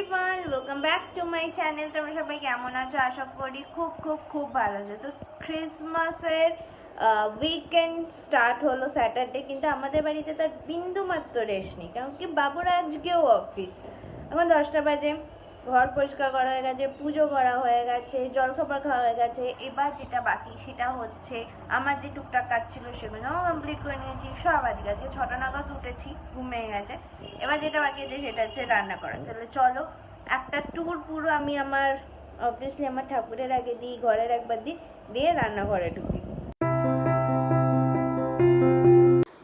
Everyone welcome back to my channel তোমরা সবাই কেমন আছো? আশা করি খুব খুব খুব ভালো আছো। তো ক্রিসমাসের উইকেন্ড স্টার্ট হলো স্যাটারডে কিন্তু আমাদের বাড়িতে তার বিন্দু মাত্র রেস্ট নেই। কারণ কি? বাবুর আজকেও অফিস এখন দশটা বাজে। ঘর পরিষ্কার করা হয়ে গেছে, পুজো করা হয়ে গেছে, জলখাবার খাওয়া হয়ে গেছে। এবার যেটা বাকি, সেটা হচ্ছে আমার যে টুকটাক কাজ ছিল সেগুলো কমপ্লিট করে নিয়েছি। সব আজকে আজকে ছটা নাগাদ উঠেছি ঘুমিয়ে গেছে। এবার যেটা বাকি আছে, সেটা হচ্ছে রান্না করা। তাহলে চলো, একটা ট্যুর পুরো আমি আমার অবভিয়াসলি আমার ঠাকুরের আগে দিই, ঘরের একবার দিই, দিয়ে রান্নাঘরে ঢুকি।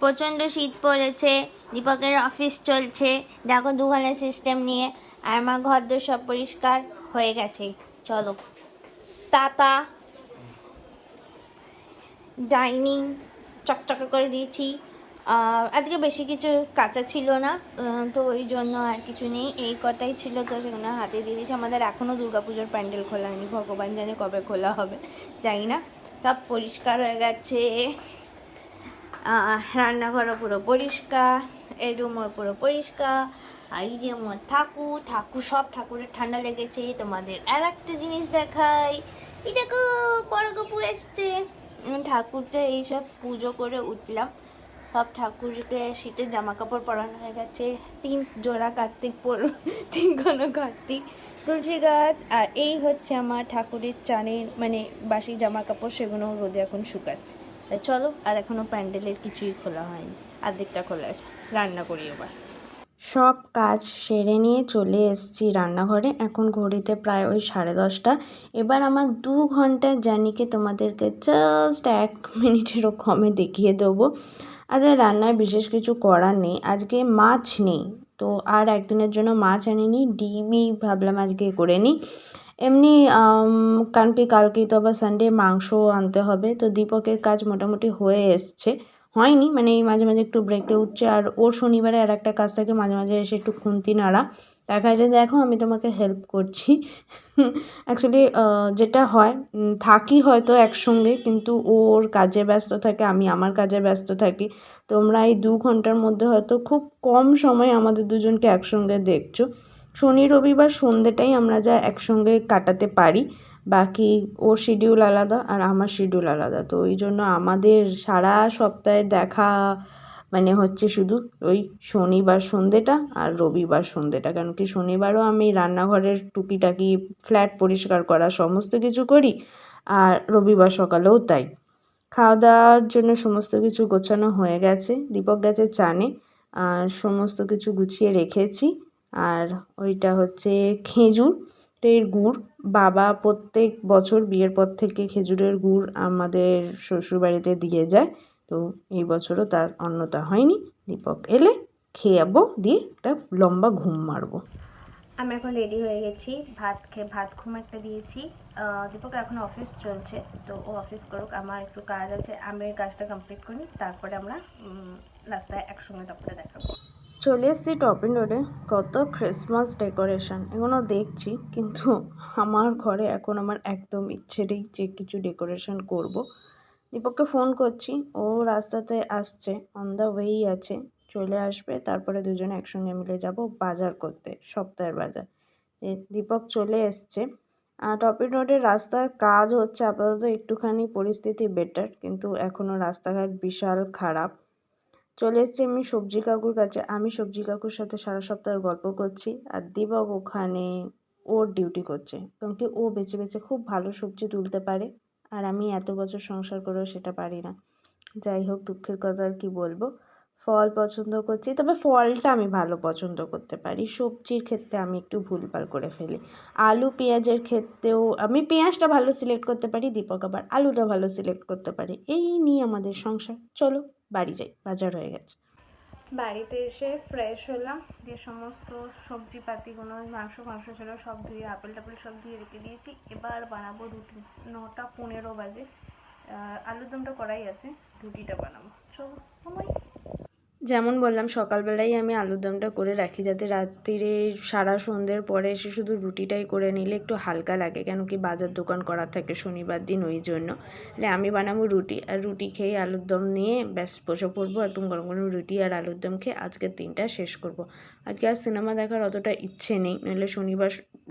প্রচণ্ড শীত পড়েছে, দীপকের অফিস চলছে। দেখো দুখানা সিস্টেম নিয়ে। আর আমার ঘর দোর সব পরিষ্কার হয়ে গেছে। চলো। তাতা ডাইনিং চকচকে করে দিয়েছি। আজকে বেশি কিছু কাঁচা ছিল না তো ওই জন্য আর কিছু নেই। এই কথাই ছিল তো সেগুলো হাতে দিয়ে দিয়েছি। আমাদের এখনও দুর্গাপুজোর প্যান্ডেল খোলা হয়নি। ভগবান জানে কবে খোলা হবে, জানি না। সব পরিষ্কার হয়ে গেছে। রান্নাঘরও পুরো পরিষ্কার এই রুমও পুরো পরিষ্কার। আর এই যে আমার ঠাকুর ঠাকুর সব ঠাকুরের ঠান্ডা লেগেছে তোমাদের আর একটা জিনিস দেখাই। এই দেখো বড় গপু এসছে। উম, ঠাকুরটা এইসব পুজো করে উঠলাম। সব ঠাকুরকে শীতের জামা কাপড় পরানো হয়ে গেছে। তিন জোড়া কার্তিক পর তিন কোনো কার্তিক তুলসী গাছ। আর এই হচ্ছে আমার ঠাকুরের চানের মানে বাসি জামা কাপড় সেগুলো রোদে এখন শুকাচ্ছে। চলো আর এখনও প্যান্ডেলের কিছুই খোলা হয়নি। আর্ধেকটা খোলা আছে। রান্না করি এবার। সব কাজ সেরে নিয়ে চলে এসেছি রান্নাঘরে। এখন ঘড়িতে প্রায় ওই সাড়ে দশটা। এবার আমার দু ঘণ্টার জার্নিকে তোমাদেরকে জাস্ট এক মিনিটেরও কমে দেখিয়ে দেবো। আজ রান্নায় বিশেষ কিছু করার নেই। আজকে মাছ নেই। তো আর একদিনের জন্য মাছ আনিনি, ডিমই ভাবলাম আজকে করে নিই। এমনি কারণ কি কালকেই তো আবার সানডে মাংস আনতে হবে। তো দীপকের কাজ মোটামুটি হয়ে এসছে। হয়নি মানে এই মাঝে মাঝে একটু ব্রেকে উঠছে। আর ওর শনিবারে আর একটা কাজ থাকে, মাঝে মাঝে এসে একটু খুন্তি নাড়া। দেখা যায়, দেখো, আমি তোমাকে হেল্প করছি। অ্যাকচুয়ালি যেটা হয় থাকি হয়তো একসঙ্গে, কিন্তু ও ওর কাজে ব্যস্ত থাকে, আমি আমার কাজে ব্যস্ত থাকি। তোমরা এই দু ঘণ্টার মধ্যে হয়তো খুব কম সময় আমাদের দুজনকে একসঙ্গে দেখছ। শনি, রবিবার সন্ধ্যেটাই আমরা যা একসঙ্গে কাটাতে পারি। বাকি ওর শিডিউল আলাদা আর আমার শিডিউল আলাদা। তো ওই জন্য আমাদের সারা সপ্তাহের দেখা মানে হচ্ছে শুধু ওই শনিবার সন্ধ্যেটা আর রবিবার সন্ধ্যেটা কারণ কি শনিবারও আমি রান্নাঘরের টুকিটাকি ফ্ল্যাট পরিষ্কার করা সমস্ত কিছু করি আর রবিবার সকালেও তাই। খাওয়া দাওয়ার জন্য সমস্ত কিছু গোছানো হয়ে গেছে, দীপক গেছে চানে, আর সমস্ত কিছু গুছিয়ে রেখেছি। আর ওইটা হচ্ছে খেজুর। এর গুড়। বাবা প্রত্যেক বছর বিয়ের পর থেকে খেজুরের গুড় আমাদের শ্বশুরবাড়িতে দিয়ে যায়। তো এই বছরও তার অন্যতা হয়নি। দীপক এলে খেয়ে যাব দিয়ে একটা লম্বা ঘুম মারবো। আমি এখন রেডি হয়ে গেছি। ভাত খেয়ে, ভাত ঘুম একটা দিয়েছি। দীপক এখন অফিস চলছে। তো ও অফিস করুক, আমার একটু কাজ আছে। আমি কাজটা কমপ্লিট করি, তারপরে আমরা রাস্তায় একসঙ্গে তারপরে দেখাবো। চলে এসেছি টপিন রোডে কত ক্রিসমাস ডেকোরেশন এগুলো দেখছি, কিন্তু আমার ঘরে এখন আমার একদম ইচ্ছে নেই যে কিছু ডেকোরেশন করব। দীপককে ফোন করছি, ও রাস্তাতে আসছে অন দ্য ওয়েই আছে, চলে আসবে, তারপরে দুজনে একসঙ্গে মিলে যাব বাজার করতে, সপ্তাহের বাজার। দীপক চলে এসছে। টপিন রোডের রাস্তার কাজ হচ্ছে আপাতত একটুখানি পরিস্থিতি বেটার কিন্তু এখনও রাস্তাঘাট বিশাল খারাপ। চলে এসেছি আমি সবজি কাকুর কাছে। আমি সবজি কাকুর সাথে সারা সপ্তাহ গল্প করছি আর দিবক ওখানে ওর ডিউটি করছে। কারণ কি ও বেছে বেছে খুব ভালো সবজি তুলতে পারে আর আমি এত বছর সংসার করেও সেটা পারি না। যাই হোক, দুঃখের কথা আর কি বলব। ফল পছন্দ করছি, তবে ফলটা আমি ভালো পছন্দ করতে পারি। সবজির ক্ষেত্রে আমি একটু ভুলভাল করে ফেলি। আলু, পেঁয়াজের ক্ষেত্রেও আমি পেঁয়াজটা ভালো সিলেক্ট করতে পারি, দীপক আবার আলুটা ভালো সিলেক্ট করতে পারি। এই নিয়ে আমাদের সংসার। চলো। বাড়ি যাই, বাজার হয়ে গেছে। বাড়িতে এসে ফ্রেশ হলাম যে সমস্ত সবজি পাতিগুলো মাংস মাংস ছিল, সব ধুয়ে, আপেল টাপেল সব ধুয়ে রেখে দিয়েছি। এবার বানাবো রুটি নটা পনেরো বাজে। আলুর দমটা করাই আছে, রুটিটা বানাবো। যেমন বললাম, সকালবেলাই আমি আলুর দমটা করে রাখি যাতে রাত্রিরে সারা সন্ধ্যের পরে এসে শুধু রুটিটাই করে নিলে একটু হালকা লাগে। কেন কি বাজার দোকান করার থাকে শনিবার দিন, ওই জন্য। তাহলে আমি বানাবো রুটি। আর রুটি খেয়ে আলুর দম নিয়ে ব্যাস বসে পড়ব, একদম গরম গরম রুটি আর আলুর দম খেয়ে আজকের দিনটা শেষ করব। আজকে আর সিনেমা দেখার অতটা ইচ্ছে নেই। নইলে শনিবার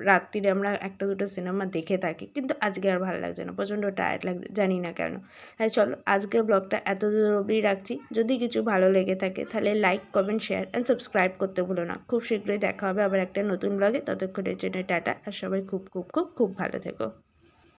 রাত্রিরে আমরা একটা দুটো সিনেমা দেখে থাকি। কিন্তু আজকে আর ভালো লাগছে না, প্রচণ্ড টায়ার্ড লাগছে, জানি না কেন। তাই চলো, আজকের ব্লগটা এত দূর অবধি রাখছি। যদি কিছু ভালো লেগে থাকে তাহলে like comment share and subscribe করতে ভুলো না। খুব শীঘ্রই দেখা হবে আবার একটা নতুন ব্লগে ততক্ষণের জন্য টাটা আর সবাই খুব খুব খুব খুব ভালো থেকো।